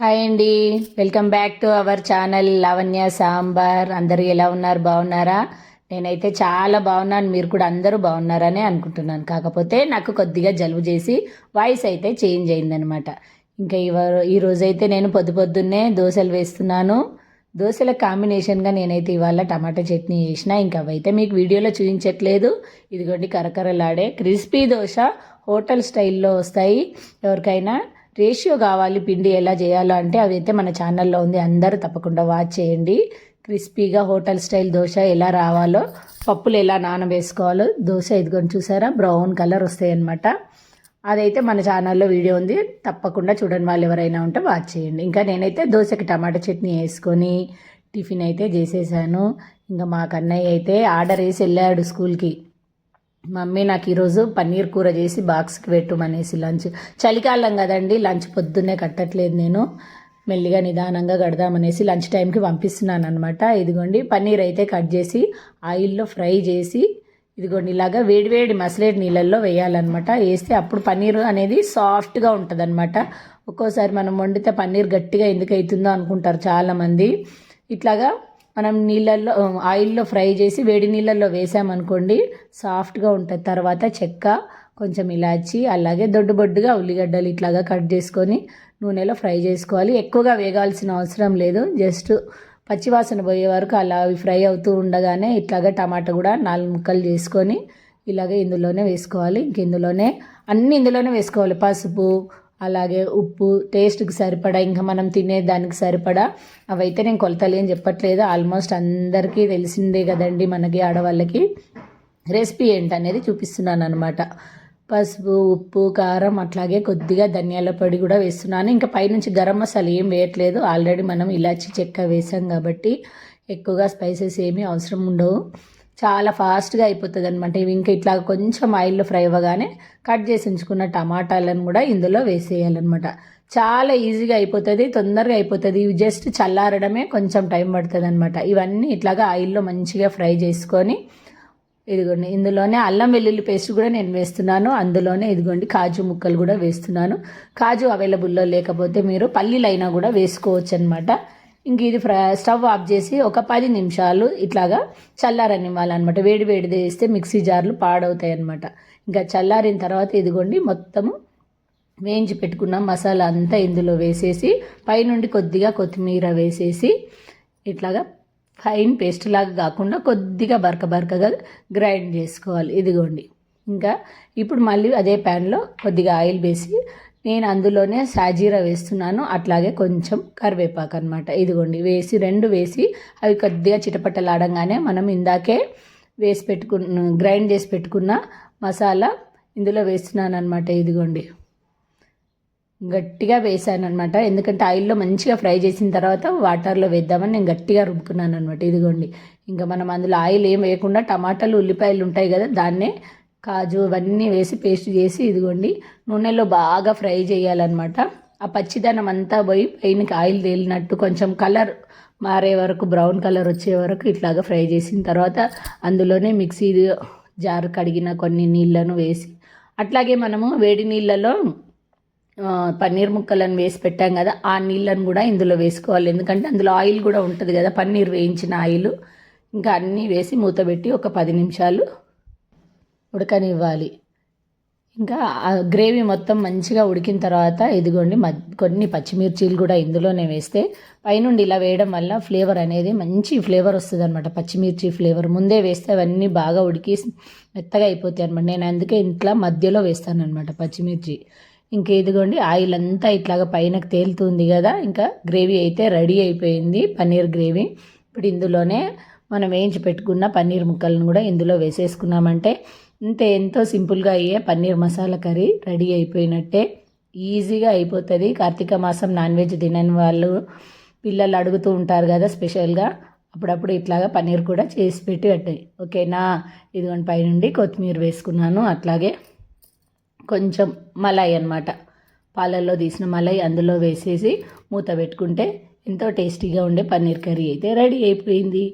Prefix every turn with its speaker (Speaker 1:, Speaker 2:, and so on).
Speaker 1: Hi అండి. Welcome back to our channel Lavanya Sambar. అందరూ ఎలా ఉన్నారు? బాగున్నారా? నేనైతే చాలా బాగున్నాను. మీరు కూడా అందరూ బాగున్నారని అనుకుంటున్నాను. కాకపోతే నాకు కొద్దిగా జలుబు చేసి వాయిస్ అయితే చేంజ్ అయిందనమాట. ఇంకా ఇవారు ఈ రోజైతే నేను పొద్దు పొద్దున్నే దోశలు వేస్తున్నాను. దోశల కాంబినేషన్గా నేనైతే ఇవాళ టమాటా చట్నీ చేసిన. ఇంకా అవైతే మీకు వీడియోలో చూపించట్లేదు. ఇదిగోండి కరకరలాడే క్రిస్పీ దోశ హోటల్ స్టైల్లో వస్తాయి. ఎవరికైనా రేషియో కావాలి పిండి ఎలా చేయాలో అంటే అవి అయితే మన ఛానల్లో ఉంది. అందరూ తప్పకుండా వాచ్ చేయండి. క్రిస్పీగా హోటల్ స్టైల్ దోశ ఎలా రావాలో పప్పులు ఎలా నానబేసుకోవాలో దోశ ఇదిగోండి చూసారా? బ్రౌన్ కలర్ వస్తాయి అదైతే మన ఛానల్లో వీడియో ఉంది. తప్పకుండా చూడండి వాళ్ళు ఎవరైనా ఉంటే వాచ్ చేయండి. ఇంకా నేనైతే దోశకి టమాటా చట్నీ వేసుకొని టిఫిన్ అయితే చేసేసాను. ఇంకా మా కన్నయ్య అయితే ఆర్డర్ వేసి వెళ్ళాడు స్కూల్కి. మమ్మీ నాకు ఈరోజు పన్నీర్ కూర చేసి బాక్స్కి పెట్టుమనేసి లంచ్. చలికాలం కదండి లంచ్ పొద్దున్నే కట్టట్లేదు నేను. మెల్లిగా నిదానంగా కడదామనేసి లంచ్ టైంకి పంపిస్తున్నాను అనమాట ఇదిగోండి పన్నీర్ అయితే కట్ చేసి ఆయిల్లో ఫ్రై చేసి ఇదిగోండి ఇలాగా వేడివేడి మసలేటి నీళ్ళల్లో వేయాలన్నమాట. వేస్తే అప్పుడు పన్నీర్ అనేది సాఫ్ట్గా ఉంటుంది అనమాట ఒక్కోసారి మనం వండితే పన్నీర్ గట్టిగా ఎందుకు అవుతుందో అనుకుంటారు చాలామంది. ఇట్లాగా మనం నీళ్ళల్లో ఆయిల్లో ఫ్రై చేసి వేడి నీళ్ళల్లో వేసామనుకోండి సాఫ్ట్గా ఉంటుంది. తర్వాత చెక్క కొంచెం ఇలాచి అలాగే దొడ్డు బొడ్డుగా ఉల్లిగడ్డలు ఇట్లాగా కట్ చేసుకొని నూనెలో ఫ్రై చేసుకోవాలి. ఎక్కువగా వేగాల్సిన అవసరం లేదు. జస్ట్ పచ్చివాసన పోయే వరకు అలా అవి ఫ్రై అవుతూ ఉండగానే ఇట్లాగా టమాటా కూడా నాలుగు ముక్కలు చేసుకొని ఇలాగే ఇందులోనే వేసుకోవాలి. ఇంక ఇందులోనే అన్నీ ఇందులోనే వేసుకోవాలి. పసుపు అలాగే ఉప్పు టేస్ట్కి సరిపడా ఇంకా మనం తినే దానికి సరిపడా అవైతే నేను కొలతలు ఏం చెప్పట్లేదు. ఆల్మోస్ట్ అందరికీ తెలిసిందే కదండి మనకి ఆడవాళ్ళకి. రెసిపీ ఏంటనేది చూపిస్తున్నాను అనమాట పసుపు ఉప్పు కారం అట్లాగే కొద్దిగా ధనియాల పొడి కూడా వేస్తున్నాను. ఇంకా పైనుంచి గరం మసాలా ఏం వేయట్లేదు. ఆల్రెడీ మనం ఇలాచి చెక్క వేసాం కాబట్టి ఎక్కువగా స్పైసెస్ ఏమీ అవసరం ఉండవు. చాలా ఫాస్ట్గా అయిపోతుంది అనమాట ఇవి ఇంకా ఇట్లా కొంచెం ఆయిల్లో ఫ్రై అవ్వగానే కట్ చేసి ఉంచుకున్న టమాటాలను కూడా ఇందులో వేసేయాలన్నమాట. చాలా ఈజీగా అయిపోతుంది తొందరగా అయిపోతుంది. ఇవి జస్ట్ చల్లారడమే కొంచెం టైం పడుతుంది అనమాట ఇవన్నీ ఇట్లాగా ఆయిల్లో మంచిగా ఫ్రై చేసుకొని ఇదిగోండి ఇందులోనే అల్లం వెల్లుల్లి పేస్ట్ కూడా నేను వేస్తున్నాను. అందులోనే ఇదిగోండి కాజు ముక్కలు కూడా వేస్తున్నాను. కాజు అవైలబుల్లో లేకపోతే మీరు పల్లీలైనా కూడా వేసుకోవచ్చు అనమాట ఇంక ఇది ఫ్రై స్టవ్ ఆఫ్ చేసి ఒక పది నిమిషాలు ఇట్లాగా చల్లారనివ్వాలన్నమాట. వేడి వేడి వేస్తే మిక్సీ జార్లు పాడవుతాయి అనమాట ఇంకా చల్లారిన తర్వాత ఇదిగోండి మొత్తము వేయించి పెట్టుకున్న మసాలా అంతా ఇందులో వేసేసి పైనుండి కొద్దిగా కొత్తిమీర వేసేసి ఇట్లాగా ఫైన్ పేస్ట్ లాగా కాకుండా కొద్దిగా బరక బరకగా గ్రైండ్ చేసుకోవాలి. ఇదిగోండి. ఇంకా ఇప్పుడు మళ్ళీ అదే ప్యాన్లో కొద్దిగా ఆయిల్ వేసి నేను అందులోనే సాజీరా వేస్తున్నాను అట్లాగే కొంచెం కరివేపాకు అనమాట ఇదిగోండి వేసి రెండు వేసి అవి కొద్దిగా చిటపట్టలాడంగానే మనం ఇందాకే వేసి పెట్టుకున్న గ్రైండ్ చేసి పెట్టుకున్న మసాలా ఇందులో వేస్తున్నాను అనమాట ఇదిగోండి గట్టిగా వేసాను అనమాట ఎందుకంటే ఆయిల్లో మంచిగా ఫ్రై చేసిన తర్వాత వాటర్లో వేద్దామని నేను గట్టిగా రుబ్బుకున్నాను అనమాట ఇదిగోండి ఇంకా మనం అందులో ఆయిల్ ఏం వేయకుండా టమాటాలు ఉల్లిపాయలు ఉంటాయి కదా దాన్నే కాజు అవన్నీ వేసి పేస్ట్ చేసి ఇదిగోండి నూనెలో బాగా ఫ్రై చేయాలన్నమాట. ఆ పచ్చిదనం అంతా పోయి పైనకి ఆయిల్ తేలినట్టు కొంచెం కలర్ మారే వరకు బ్రౌన్ కలర్ వచ్చే వరకు ఇట్లాగా ఫ్రై చేసిన తర్వాత అందులోనే మిక్సీ జార్ కడిగిన కొన్ని నీళ్ళను వేసి అట్లాగే మనము వేడి నీళ్ళలో పన్నీర్ ముక్కలను వేసి పెట్టాం కదా ఆ నీళ్ళను కూడా ఇందులో వేసుకోవాలి. ఎందుకంటే అందులో ఆయిల్ కూడా ఉంటుంది కదా పన్నీర్ వేయించిన ఆయిల్. ఇంకా అన్నీ వేసి మూతపెట్టి ఒక పది నిమిషాలు ఉడకనివ్వాలి. ఇంకా ఆ గ్రేవీ మొత్తం మంచిగా ఉడికిన తర్వాత ఇదిగోండి కొన్ని పచ్చిమిర్చీలు కూడా ఇందులోనే వేస్తే పైనుండి ఇలా వేయడం వల్ల ఫ్లేవర్ అనేది మంచి ఫ్లేవర్ వస్తుంది అనమాట పచ్చిమిర్చి ఫ్లేవర్ ముందే వేస్తే అవన్నీ బాగా ఉడికి మెత్తగా అయిపోతాయి అనమాట నేను అందుకే ఇంట్లో మధ్యలో వేస్తాను అనమాట పచ్చిమిర్చి. ఇంకా ఇదిగోండి ఆయిల్ అంతా ఇట్లాగా పైనకు తేలుతుంది కదా ఇంకా గ్రేవీ అయితే రెడీ అయిపోయింది పన్నీర్ గ్రేవీ. ఇప్పుడు ఇందులోనే మనం వేయించి పెట్టుకున్న పన్నీర్ ముక్కలను కూడా ఇందులో వేసేసుకున్నామంటే ఇంతే ఎంతో సింపుల్గా అయ్యే పన్నీర్ మసాలా కర్రీ రెడీ అయిపోయినట్టే. ఈజీగా అయిపోతుంది. కార్తీక మాసం నాన్ వెజ్ తినని వాళ్ళు పిల్లలు అడుగుతూ ఉంటారు కదా స్పెషల్గా. అప్పుడప్పుడు ఇట్లాగా పన్నీర్ కూడా చేసి పెట్టి పెట్టాయి ఓకేనా? ఇదిగోండి పైనుండి కొత్తిమీర వేసుకున్నాను. అట్లాగే కొంచెం మలై అనమాట పాలల్లో తీసిన మలై అందులో వేసేసి మూత పెట్టుకుంటే ఎంతో టేస్టీగా ఉండే పన్నీర్ కర్రీ అయితే రెడీ అయిపోయింది.